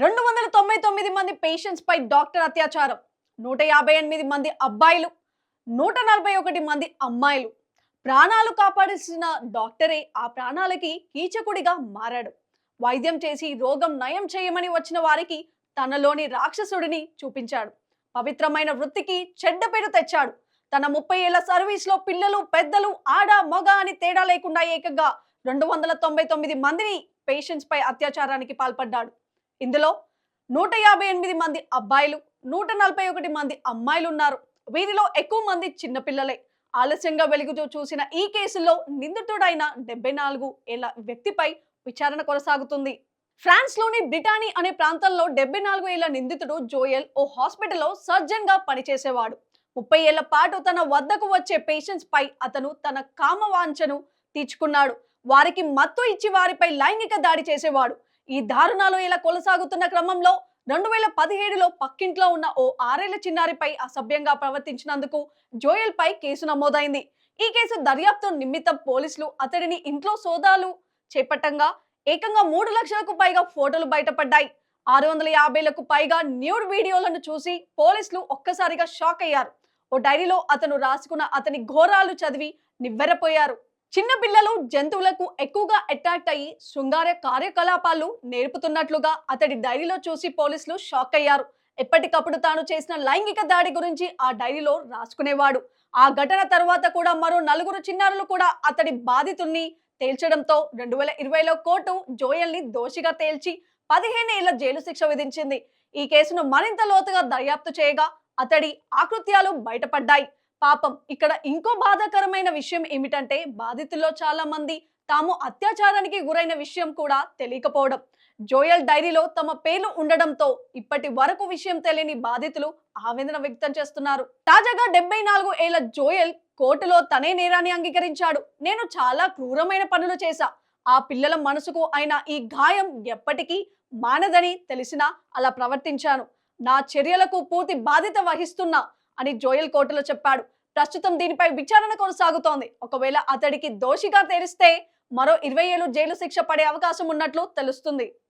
రెండు వందల తొంభై తొమ్మిది మంది పేషెంట్స్ పై డాక్టర్ అత్యాచారం. నూట యాభై ఎనిమిది మంది అబ్బాయిలు నూట నలభై ఒకటి మంది అమ్మాయిలు. ప్రాణాలు కాపాడాల్సిన డాక్టరే ఆ ప్రాణాలకి కీచకుడిగా మారాడు. వైద్యం చేసి రోగం నయం చేయమని వచ్చిన వారికి తనలోని రాక్షసుడిని చూపించాడు. పవిత్రమైన వృత్తికి చెడ్డ పేరు తెచ్చాడు. తన ముప్పై ఏళ్ళ సర్వీస్లో పిల్లలు పెద్దలు ఆడ మగ అని తేడా లేకుండా ఏకంగా రెండు వందల తొంభై తొమ్మిది మందిని పేషెంట్స్ పై అత్యాచారానికి పాల్పడ్డాడు. ఇందులో నూట యాభై ఎనిమిది మంది అబ్బాయిలు నూట నలభై ఒకటి మంది అమ్మాయిలు ఉన్నారు వీరిలో ఎక్కువ మంది చిన్నపిల్లలే ఆలస్యంగా వెలుగు చూసిన ఈ కేసులో నిందితుడైన డెబ్బై నాలుగు ఏళ్ళ వ్యక్తిపై విచారణ కొనసాగుతుంది. ఫ్రాన్స్లోని బ్రిటానీ అనే ప్రాంతంలో డెబ్బై నాలుగు ఏళ్ళ నిందితుడు జోయల్ ఓ హాస్పిటల్లో సర్జన్గా పనిచేసేవాడు. ముప్పై ఏళ్ళ పాటు తన వద్దకు వచ్చే పేషెంట్స్ పై అతను తన కామవాంఛను తీర్చుకున్నాడు. వారికి మత్తు ఇచ్చి వారిపై లైంగిక దాడి చేసేవాడు. ఈ దారుణాలు ఇలా కొనసాగుతున్న క్రమంలో రెండు వేల పదిహేడులో పక్కింట్లో ఉన్న ఓ ఆరేళ్ళ చిన్నారిపై అసభ్యంగా ప్రవర్తించినందుకు జోయల్ పై కేసు నమోదైంది. ఈ కేసు దర్యాప్తు నిమిత్తం పోలీసులు అతడిని ఇంట్లో సోదాలు చేపట్టంగా ఏకంగా మూడు లక్షలకు పైగా ఫోటోలు బయటపడ్డాయి. ఆరు వందల యాభైలకు పైగా న్యూడ్ వీడియోలను చూసి పోలీసులు ఒక్కసారిగా షాక్ అయ్యారు. ఓ డైరీలో అతను రాసుకున్న అతని ఘోరాలు చదివి నివ్వెరపోయారు. చిన్న పిల్లలు జంతువులకు ఎక్కువగా అట్రాక్ట్ అయ్యి శృంగార కార్యకలాపాలు నేర్పుతున్నట్లుగా అతడి డైరీలో చూసి పోలీసులు షాక్ అయ్యారు. ఎప్పటికప్పుడు తాను చేసిన లైంగిక దాడి గురించి ఆ డైరీలో రాసుకునేవాడు. ఆ ఘటన తర్వాత కూడా మరో నలుగురు చిన్నారులు కూడా అతడి బాధితుల్ని తేల్చడంతో రెండు వేల ఇరవైలో కోర్టు జోయల్ని దోషిగా తేల్చి పదిహేను ఏళ్ళ జైలు శిక్ష విధించింది. ఈ కేసును మరింత లోతుగా దర్యాప్తు చేయగా అతడి ఆకృత్యాలు బయటపడ్డాయి. పాపం. ఇక్కడ ఇంకో బాధాకరమైన విషయం ఏమిటంటే బాధితుల్లో చాలా మంది తాము అత్యాచారానికి గురైన విషయం కూడా తెలియకపోవడం. జోయల్ డైరీలో తమ పేర్లు ఉండడంతో ఇప్పటి వరకు విషయం తెలియని బాధితులు ఆవేదన వ్యక్తం చేస్తున్నారు. తాజాగా డెబ్బై నాలుగు ఏళ్ళ జోయల్ కోర్టులో తనే నేరాన్ని అంగీకరించాడు. నేను చాలా క్రూరమైన పనులు చేశా. ఆ పిల్లల మనసుకు అయిన ఈ గాయం ఎప్పటికీ మానదని తెలిసినా అలా ప్రవర్తించాను. నా చర్యలకు పూర్తి బాధ్యత వహిస్తున్నా అని జోయల్ కోర్టులో చెప్పాడు. ప్రస్తుతం దీనిపై విచారణ కొనసాగుతోంది. ఒకవేళ అతడికి దోషిగా తెలిస్తే మరో ఇరవై ఏళ్ళు జైలు శిక్ష పడే అవకాశం ఉన్నట్లు తెలుస్తుంది.